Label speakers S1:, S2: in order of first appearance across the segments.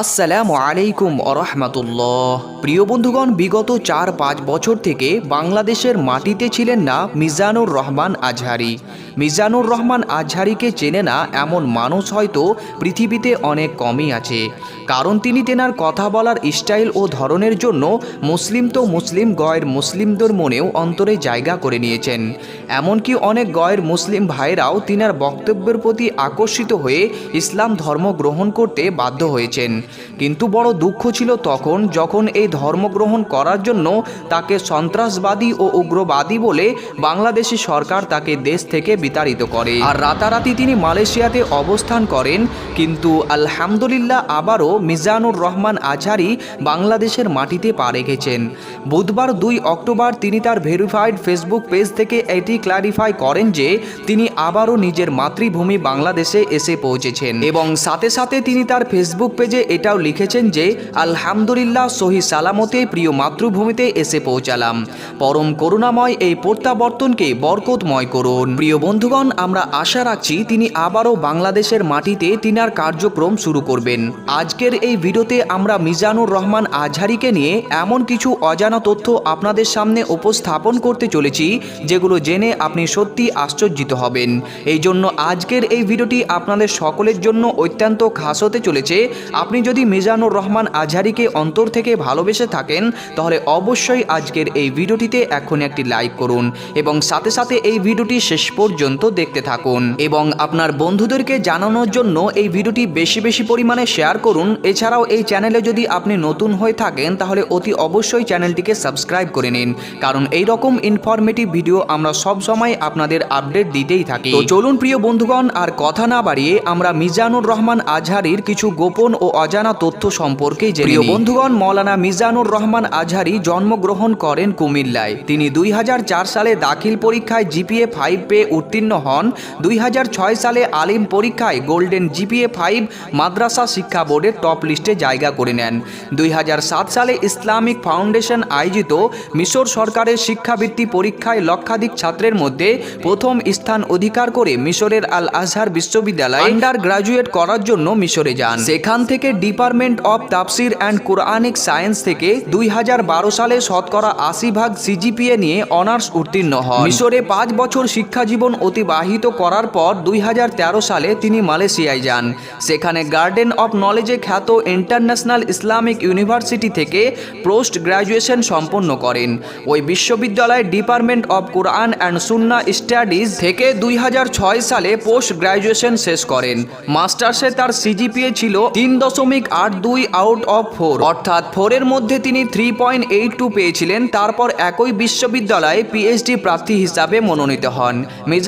S1: আসসালামু আলাইকুম আরহামাতুল্লাহ প্রিয় বন্ধুগণ, বিগত চার পাঁচ বছর থেকে বাংলাদেশের মাটিতে ছিলেন না মিজানুর রহমান আজহারি। মিজানুর রহমান আজহারিকে চেনে না, এমন মানুষ হয়তো পৃথিবীতে অনেক কমই আছে। কারণ তিনি তেনার কথা বলার স্টাইল ও ধরনের জন্য মুসলিম তো মুসলিম, গয়ের মুসলিমদের মনেও অন্তরে জায়গা করে নিয়েছেন। এমনকি অনেক গয়ের মুসলিম ভাইরাও তিনার বক্তব্যের প্রতি আকর্ষিত হয়ে ইসলাম ধর্ম গ্রহণ করতে বাধ্য হয়েছেন। কিন্তু বড় দুঃখ ছিল তখন যখন এই ধর্মগ্রহণ করার জন্য তাকে সন্ত্রাসবাদী ও উগ্রবাদী বলে বাংলাদেশি সরকার তাকে দেশ থেকে বিতাড়িত করে। আর রাতারাতি তিনি মালয়েশিয়াতে অবস্থান করেন, কিন্তু আলহামদুলিল্লাহ আবারও মিজানুর রহমান আজহারি বাংলাদেশের মাটিতে পা রেখেছেন। বুধবার দুই অক্টোবর তিনি তার ভেরিফাইড ফেসবুক পেজ থেকে এটি ক্লারিফাই করেন যে, তিনি আবারও নিজের মাতৃভূমি বাংলাদেশে এসে পৌঁছেছেন। এবং সাথে সাথে তিনি তার ফেসবুক পেজে এটাও লিখেছেন যে, আলহামদুলিল্লাহ সহি সালামতে প্রিয় মাতৃভূমিতে এসে পৌঁছালাম। পরম করুণাময় এই প্রত্যাবর্তনকে বরকতময় করুন। প্রিয় বন্ধুগণ, আমরা আশা রাখছি তিনি আবারও বাংলাদেশের মাটিতে তিনার কার্যক্রম শুরু করবেন। আজকের এই ভিডিওতে আমরা মিজানুর রহমান আজহারিকে নিয়ে এমন কিছু অজানা তথ্য আপনাদের সামনে উপস্থাপন করতে চলেছি, যেগুলো জেনে আপনি সত্যি আশ্চর্যিত হবেন। এই জন্য আজকের এই ভিডিওটি আপনাদের সকলের জন্য অত্যন্ত খাস হতে চলেছে। আপনি যদি মিজানুর রহমান আজহারিকে অন্তর থেকে ভালোবেসে থাকেন, তাহলে অবশ্যই আজকের এই ভিডিওটিতে এখন একটি লাইক করুন এবং সাথে সাথে এই ভিডিওটি শেষ পর্যন্ত দেখতে থাকুন এবং আপনার বন্ধুদেরকে জানানোর জন্য এই ভিডিওটি বেশি বেশি পরিমাণে শেয়ার করুন। এছাড়াও এই চ্যানেলে যদি আপনি নতুন হয়ে থাকেন তাহলে অতি অবশ্যই চ্যানেলটিকে সাবস্ক্রাইব করে নিন। কারণ এই রকম ইনফরমেটিভ ভিডিও আমরা সব সময় আপনাদের আপডেট দিতেই থাকি। তো চলুন প্রিয় বন্ধুগণ আর কথা না বাড়িয়ে আমরা মিজানুর রহমান আজহারির কিছু গোপন ও অজানা তথ্য সম্পর্কে জেনে প্রিয় বন্ধুগণ মৌলানা মিজানুর রহমান আজহারি জন্মগ্রহণ করেন কুমিল্লায়। তিনি দুই হাজার চার সালে দাখিল পরীক্ষায় জিপিএ ফাইভ পেয়ে উত্তীর্ণ হন। দুই হাজার ছয় সালে আলিম পরীক্ষায় গোল্ডেন জিপিএ ফাইভ মাদ্রাসা শিক্ষা বোর্ডের টপ লিস্টে জায়গা করে নেন। দুই হাজার সাত সালে ইসলামিক ফাউন্ডেশন আয়োজিত মিশর সরকারের শিক্ষাবৃত্তি পরীক্ষায় লক্ষাধিক ছাত্রের মধ্যে প্রথম স্থান অধিকার করে মিশরের আল আজহার বিশ্ববিদ্যালয় আন্ডার গ্রাজুয়েট করার জন্য মিশরে যান। সেখান থেকে ডিপার্টমেন্ট অফ তাফসির অ্যান্ড কোরআনিক সায়েন্স থেকে দুই হাজার বারো সালে শতকরা আশি ভাগ সিজিপিএ নিয়ে অনার্স উত্তীর্ণ হন। মিশরে পাঁচ বছর শিক্ষা জীবন অতিবাহিত করার পর দুই হাজার তেরো সালে তিনি মালয়েশিয়ায় যান। সেখানে গার্ডেন অব নলেজে খ্যাত ইন্টারন্যাশনাল ইসলামিক ইউনিভার্সিটি থেকে পোস্ট গ্র্যাজুয়েশন সম্পন্ন করেন। ওই বিশ্ববিদ্যালয়ের department of Quran and Sunnah studies থেকে দুই হাজার ছয় সালে পোস্ট গ্র্যাজুয়েশন শেষ করেন। মাস্টার্সে তার সিজিপিএ ছিল তিন দশমিক আট দুই আউট অফ ফোর। অর্থাৎ ফোরের মধ্যে তিনি থ্রি পয়েন্ট এইট টু পেয়েছিলেন। তারপর একই বিশ্ববিদ্যালয়ে পিএইচডি প্রার্থী হিসাবে মনোনীত হন।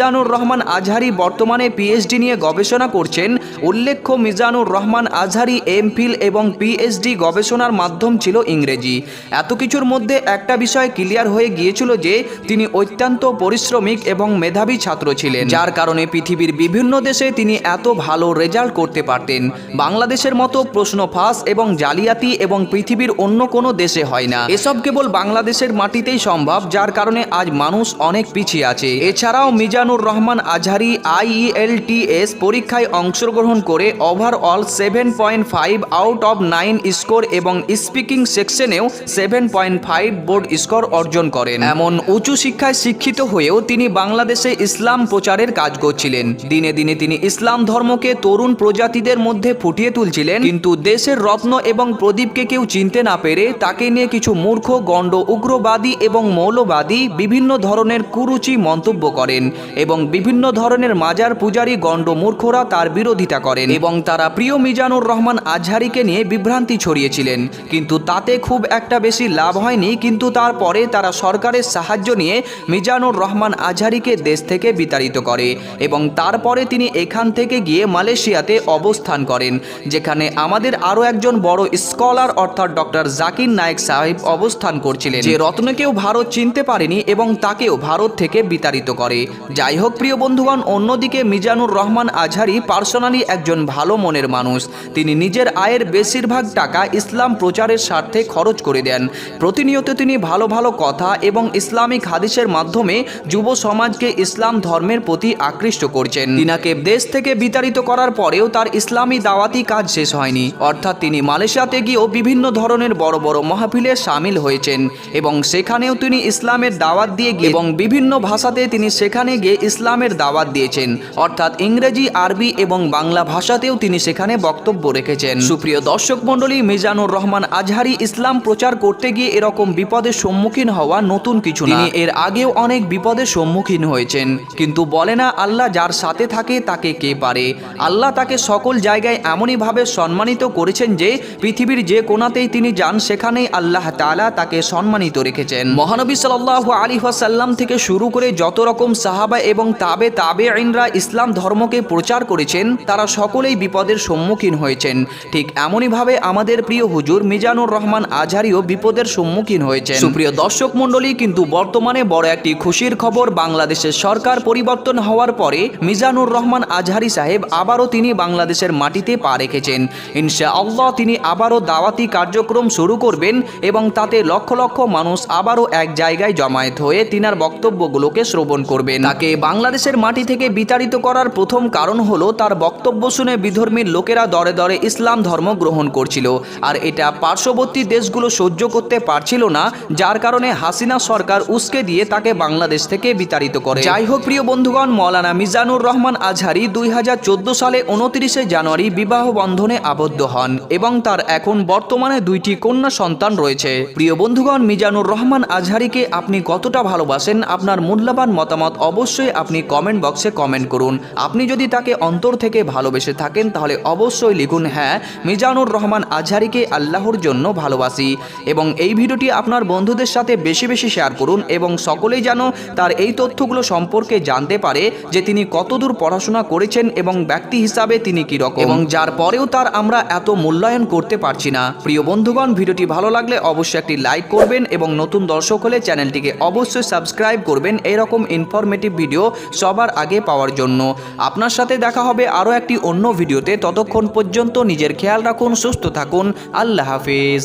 S1: মিজানুর রহমান আজহারি বর্তমানে পিএইচডি নিয়ে গবেষণা করছেন। উল্লেখ্য, মিজানুর রহমান আজহারি এমফিল এবং পিএইচডি গবেষণার মাধ্যম ছিল ইংরেজি। এত কিছুর মধ্যে একটা বিষয় ক্লিয়ার হয়ে গিয়েছিল যে, তিনি অত্যন্ত পরিশ্রমিক এবং মেধাবী ছাত্র ছিলেন। যার কারণে পৃথিবীর বিভিন্ন দেশে তিনি এত ভালো রেজাল্ট করতে পারতেন। বাংলাদেশের মতো প্রশ্ন ফাঁস এবং জালিয়াতি এবং পৃথিবীর অন্য কোনো দেশে হয় না। এসব কেবল বাংলাদেশের মাটিতেই সম্ভব, যার কারণে আজ মানুষ অনেক পিছিয়ে আছে। এছাড়াও মিজানুর রহমান আজহারি আইইএলটিএস পরীক্ষায় অংশগ্রহণ করে overall seven point five out of nine score এবং speaking সেকশনেও seven point five band score অর্জন করেন। এমন উঁচু শিক্ষায় শিক্ষিত হয়েও তিনি বাংলাদেশে ইসলাম প্রচারের কাজ করছিলেন। দিনে দিনে তিনি ইসলাম ধর্মকে তরুণ প্রজাতিদের মধ্যে ফুটিয়ে তুলছিলেন। কিন্তু দেশের রত্ন এবং প্রদীপকে কেউ চিনতে না পেরে তাকে নিয়ে কিছু মূর্খ, গণ্ড, উগ্রবাদী এবং মৌলবাদী বিভিন্ন ধরনের কুরুচি মন্তব্য করেন। এবং বিভিন্ন ধরনের মাজার পূজারী গণ্ড মূর্খরা তার বিরোধিতা করেন এবং তারা প্রিয় মিজানুর রহমান আজহারিকে নিয়ে বিভ্রান্তি ছড়িয়েছিলেন। কিন্তু তাতে খুব একটা বেশি লাভ হয়নি, কিন্তু তারপরে তারা সরকারের সাহায্য নিয়ে মিজানুর রহমান আজহারিকে দেশ থেকে বিতাড়িত করে এবং তারপরে তিনি এখান থেকে গিয়ে মালয়েশিয়াতে অবস্থান করেন, যেখানে আমাদের আরও একজন বড় স্কলার অর্থাৎ ডক্টর জাকির নায়েক সাহেব অবস্থান করছিলেন, যে রত্নকেও ভারত চিনতে পারেনি এবং তাকেও ভারত থেকে বিতাড়িত করে যাই যাই হোক প্রিয় বন্ধুগণ, অন্যদিকে মিজানুর রহমান আজহারি পার্সোনালি একজন ভালো মনের মানুষ। তিনি নিজের আয়ের বেশিরভাগ টাকা ইসলাম প্রচারের স্বার্থে খরচ করে দেন। প্রতিনিয়ত তিনি ভালো ভালো কথা এবং ইসলামিক হাদিসের মাধ্যমে যুব সমাজকে ইসলাম ধর্মের প্রতি আকৃষ্ট করছেন। তিনাকে দেশ থেকে বিতাড়িত করার পরেও তার ইসলামী দাওয়াতি কাজ শেষ হয়নি। অর্থাৎ তিনি মালয়েশিয়াতে গিয়েও বিভিন্ন ধরনের বড় বড় মহাফিলে সামিল হয়েছেন এবং সেখানেও তিনি ইসলামের দাওয়াত দিয়ে গিয়ে এবং বিভিন্ন ভাষাতে তিনি সেখানে গিয়ে ইসলামের দাওয়াত দিয়েছেন। অর্থাৎ ইংরেজি, আরবি এবং বাংলা ভাষাতেও তিনি সেখানে বক্তব্য রেখেছেন। সুপ্রিয় দর্শক মণ্ডলী, মিজানুর রহমান আজহারি ইসলাম প্রচার করতে গিয়ে এরকম বিপদের সম্মুখীন হওয়া নতুন কিছু না। এর আগেও অনেক বিপদের সম্মুখীন হয়েছেন। কিন্তু বলে না আল্লাহ যার সাথে থাকে, তাকে কে পারে? আল্লাহ তাকে সকল জায়গায় এমনইভাবে সম্মানিত করেছেন যে, পৃথিবীর যে কোনাতেই তিনি যান, সেখানেই আল্লাহ তাআলা তাকে সম্মানিত রেখেছেন। মহানবী সাল্লাল্লাহু আলী ওয়াসাল্লাম থেকে শুরু করে যত রকম সাহাবা এবং তাবে তাবে আইনরা ইসলাম ধর্মকে প্রচার করেছেন, তারা সকলেই বিপদের সম্মুখীন হয়েছেন। ঠিক এমনইভাবে আমাদের প্রিয় হুজুর মিজানুর রহমান আজহারিও বিপদের সম্মুখীন হয়েছেন। সুপ্রিয় দর্শক মণ্ডলী, কিন্তু বর্তমানে বড় একটি খুশির খবর, বাংলাদেশের সরকার পরিবর্তন হওয়ার পরে মিজানুর রহমান আজহারি সাহেব আবারও তিনি বাংলাদেশের মাটিতে পা রেখেছেন। ইনশা আল্লাহ তিনি আবারও দাওয়াতি কার্যক্রম শুরু করবেন এবং তাতে লক্ষ লক্ষ মানুষ আবারও এক জায়গায় জমায়েত হয়ে তিনার বক্তব্যগুলোকে শ্রবণ করবেন। তাকে বাংলাদেশের মাটি থেকে বিতাড়িত করার প্রথম কারণ হলো তার বক্তব্য শুনে বিধর্মীর লোকেরা দরে দরে ইসলাম ধর্ম গ্রহণ করছিল। আর এটা পার্শ্ববর্তী দেশগুলো সহ্য করতে পারছিল না, যার কারণে হাসিনা সরকার উস্কে দিয়ে তাকে বাংলাদেশ থেকে বিতাড়িত করে। যাই হোক, প্রিয় বন্ধুগণ, মৌলানা মিজানুর রহমান আজহারি দুই হাজার চোদ্দ সালে উনত্রিশে জানুয়ারি বিবাহ বন্ধনে আবদ্ধ হন এবং তার এখন বর্তমানে দুইটি কন্যা সন্তান রয়েছে। প্রিয় বন্ধুগণ, মিজানুর রহমান আজহারিকে আপনি কতটা ভালোবাসেন, আপনার মূল্যবান মতামত অবশ্যই আপনি কমেন্ট বক্সে কমেন্ট করুন। আপনি যদি তাকে অন্তর থেকে ভালোবেসে থাকেন, তাহলে অবশ্যই লিখুন হ্যাঁ মিজানুর রহমান আজহারিকে আল্লাহর জন্য ভালোবাসি। এবং এই ভিডিওটি আপনার বন্ধুদের সাথে বেশি বেশি শেয়ার করুন এবং সকলেই যেন তার এই তথ্যগুলো সম্পর্কে জানতে পারে যে তিনি কতদূর পড়াশোনা করেছেন এবং ব্যক্তি হিসাবে তিনি কি রকম এবং যার পরেও তার আমরা এত মূল্যায়ন করতে পারছি না। প্রিয় বন্ধুগণ, ভিডিওটি ভালো লাগলে অবশ্যই একটি লাইক করবেন এবং নতুন দর্শক হলে চ্যানেলটিকে অবশ্যই সাবস্ক্রাইব করবেন। এরকম ইনফরমেটিভ ভিডিও সবার আগে পাওয়ার জন্য। আপনার সাথে দেখা হবে আরও একটি অন্য ভিডিওতে। ততক্ষণ পর্যন্ত নিজের খেয়াল রাখুন, সুস্থ থাকুন। আল্লাহ হাফিজ।